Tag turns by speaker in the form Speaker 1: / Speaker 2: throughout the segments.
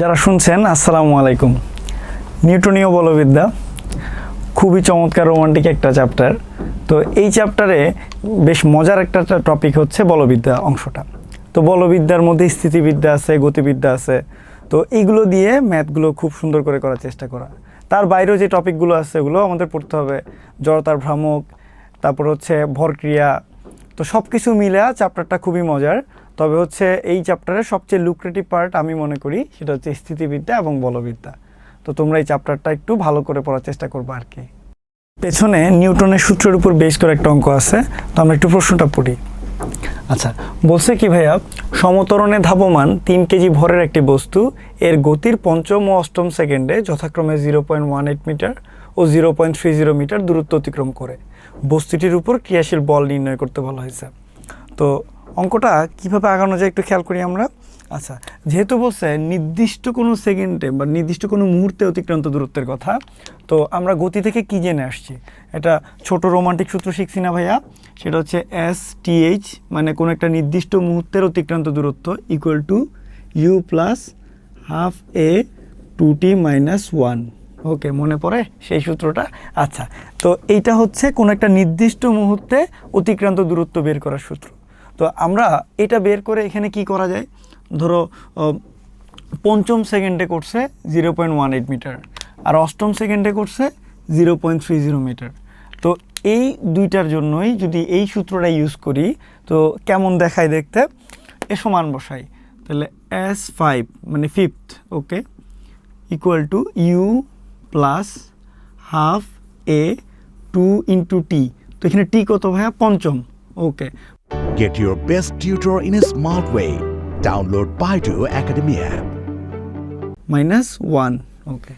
Speaker 1: যারা শুনছেন, আসসালামু আলাইকুম। নিউটনীয় বলবিদ্যা, খুবই চমৎকার রোমান্টিক একটা চ্যাপ্টার তো এই চ্যাপ্টারে বেশ মজার একটা টপিক হচ্ছে বলবিদ্যা অংশটা। তো বলবিদ্যার মধ্যে স্থিতিবিদ্যা আছে, গতিবিদ্যা আছে। তো এইগুলো দিয়ে ম্যাথগুলো খুব সুন্দর করে করার চেষ্টা করা। তার বাইরেও যে টপিকগুলো আছে এগুলো আমাদের পড়তে হবে। জড়তার ভ্রামক, তারপর হচ্ছে ভরক্রিয়া। তো সব কিছু মিলে চ্যাপ্টারটা খুবই মজার। তবে হচ্ছে এই চ্যাপ্টারের সবচেয়ে লুক্রেটিভ পার্ট আমি মনে করি, সেটা হচ্ছে স্থিতিবিদ্যা এবং বলবিদ্যা। তো তোমরা এই চ্যাপ্টারটা একটু ভালো করে পড়ার চেষ্টা করবে আর কি। পেছনে নিউটনের সূত্রের উপর বেশ করে একটা অঙ্ক আছে, তো আমরা একটু প্রশ্নটা পড়ি। আচ্ছা বলছে কি ভাইয়া, সমতরণে ধাবমান তিন কেজি ভরের একটি বস্তু, এর গতির পঞ্চম ও অষ্টম সেকেন্ডে যথাক্রমে zero point one eight metre ও zero point three zero metre দূরত্ব অতিক্রম করে। বস্তুটির উপর ক্রিয়াশীল বল নির্ণয় করতে বলা হয়েছে। তো অঙ্কটা কীভাবে আগানো যায় একটু খেয়াল করি আমরা। আচ্ছা যেহেতু বলছে নির্দিষ্ট কোনো সেকেন্ডে বা নির্দিষ্ট কোনো মুহূর্তে অতিক্রান্ত দূরত্বের কথা, তো আমরা গতি থেকে কি জেনে আসছি? এটা ছোট রোমান্টিক সূত্র শিখছি না ভাইয়া। সেটা হচ্ছে এস টিএইচ মানে কোনো একটা নির্দিষ্ট মুহূর্তের অতিক্রান্ত দূরত্ব equal to u plus half a two t minus one okay মনে পড়ে সেই সূত্রটা? আচ্ছা তো এইটা হচ্ছে কোনো একটা নির্দিষ্ট মুহূর্তে অতিক্রান্ত দূরত্ব বের করার সূত্র। তো আমরা এটা বের করে এখানে কি করা যায়? ধরো পঞ্চম সেকেন্ডে করছে zero point one eight metre আর অষ্টম সেকেন্ডে করছে zero point three zero metre. তো এই দুইটার জন্যই যদি এই সূত্রটা ইউজ করি, তো কেমন দেখায় দেখতে? এ সমান বসাই। তাহলে এস ফাইভ মানে fifth okay equal to u plus half a two into t তো এখানে টি কত ভাইয়া? পঞ্চম okay
Speaker 2: Get your best tutor in a smart way. Download Baidu Academy app.
Speaker 1: Minus one okay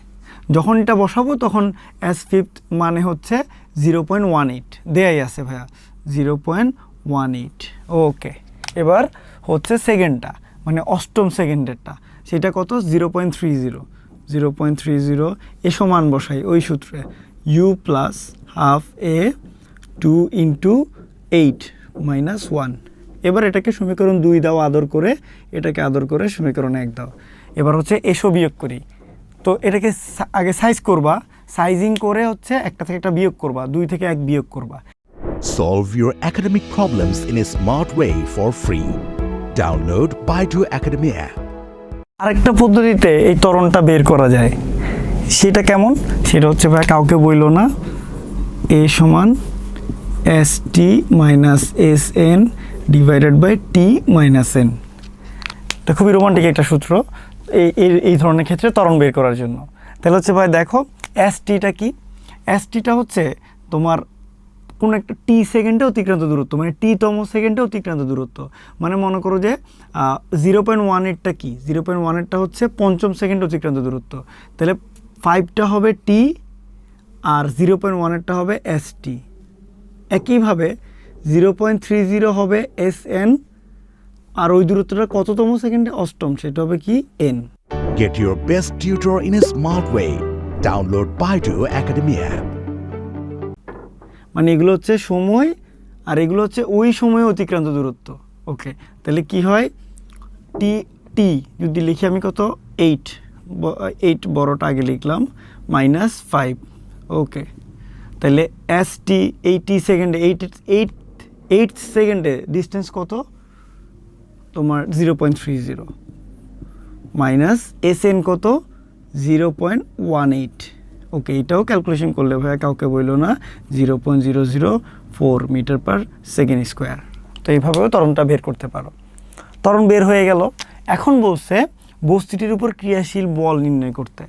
Speaker 1: যখন এটা বসাবো তখন অ্যাজ ফিফথ মানে হচ্ছে জিরো পয়েন্ট ওয়ান এইট দেয়াই আছে ভাইয়া zero point one eight okay এবার হচ্ছে সেকেন্ডটা মানে অষ্টম সেকেন্ডেরটা সেটা কত? Zero point three zero zero point three zero a সমান বসাই ওই সূত্রে। U plus half a two into eight minus one এবার এটাকে সমীকরণ দুই দাও আদর করে। এটাকে আদর করে সমীকরণ এক দাও। এবার হচ্ছে এসো বিয়োগ করি। তো এটাকে আগে সাইজ করবা। সাইজিং করে হচ্ছে একটা থেকে একটা বিয়োগ করবা। দুই থেকে এক বিয়োগ করবা।
Speaker 2: Solve your academic problems in a smart way for free. Download Baidu Academy app.
Speaker 1: আরেকটা পদ্ধতিতে এই ত্বরণটা বের করা যায়। সেটা কেমন? সেটা হচ্ছে ভাই কাউকে বইলো না। এ সমান s t minus s n divided by t minus n এটা খুবই রোমান্টিক একটা সূত্র। এই, এই- ধরনের ক্ষেত্রে ত্বরণ বের করার জন্য। তাহলে হচ্ছে ভাই, দেখো এস টিটা কি? এস টিটা হচ্ছে তোমার কোনো একটা টি সেকেন্ডে অতিক্রান্ত দূরত্ব মানে টি তম সেকেন্ডে অতিক্রান্ত দূরত্ব। মানে মনে করো যে জিরো পয়েন্ট ওয়ান এইটটা কি? জিরো পয়েন্ট ওয়ান এইটটা হচ্ছে পঞ্চম সেকেন্ড অতিক্রান্ত দূরত্ব। তাহলে ফাইভটা হবে টি আর জিরো পয়েন্ট ওয়ান এইটটা হবে এস টি একইভাবে জিরো পয়েন্ট থ্রি জিরো হবে এস এন আর ওই দূরত্বটা কততম সেকেন্ডে অষ্টম সেটা হবে কি? N
Speaker 2: Get your best tutor in a smart way. Download Baidu Academy app.
Speaker 1: মানে এগুলো হচ্ছে সময় আর এগুলো হচ্ছে ওই সময়ে অতিক্রান্ত দূরত্ব। ওকে তাহলে কি হয়? টি টি যদি লিখি আমি কত? এইট এইট বড়টা আগে লিখলাম মাইনাস ফাইভ ওকে তাহলে এস টি এইটি সেকেন্ডে এইট এইট এইট সেকেন্ডে ডিস্টেন্স কত? তোমার zero point three zero minus s n কত? Zero point one eight okay এটাও ক্যালকুলেশন করলে ভাইয়া কাউকে বলল না। Zero point zero zero four metre per second square তো এইভাবেও তরণটা বের করতে পারো। তরণ বের হয়ে গেল। এখন বলছে বস্তুটির উপর ক্রিয়াশীল বল নির্ণয় করতে।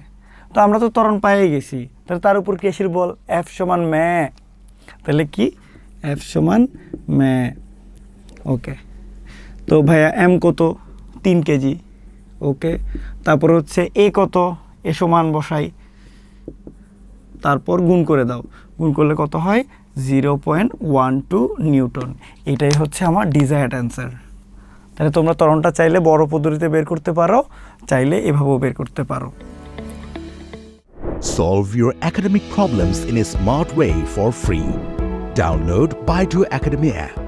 Speaker 1: তো আমরা তো তরণ পাইয়ে গেছি। তাহলে তার উপর ক্রিয়াশীল বল? এফ সমান ম্যা তাহলে কি? এফ সমান ম্যা ওকে তো ভাইয়া এম কত? তিন কেজি। ওকে তারপর হচ্ছে এ কত? এ সমান বসাই। তারপর গুণ করে দাও। গুণ করলে কত হয়? Zero point one two newton. এটাই হচ্ছে আমার ডিজায়ার্ড অ্যান্সার তাহলে তোমরা তরণটা চাইলে বড় পদ্ধতিতে বের করতে পারো, চাইলে এভাবেও বের করতে পারো।
Speaker 2: Solve your academic problems in a smart way for free. Download Baidu Academy app.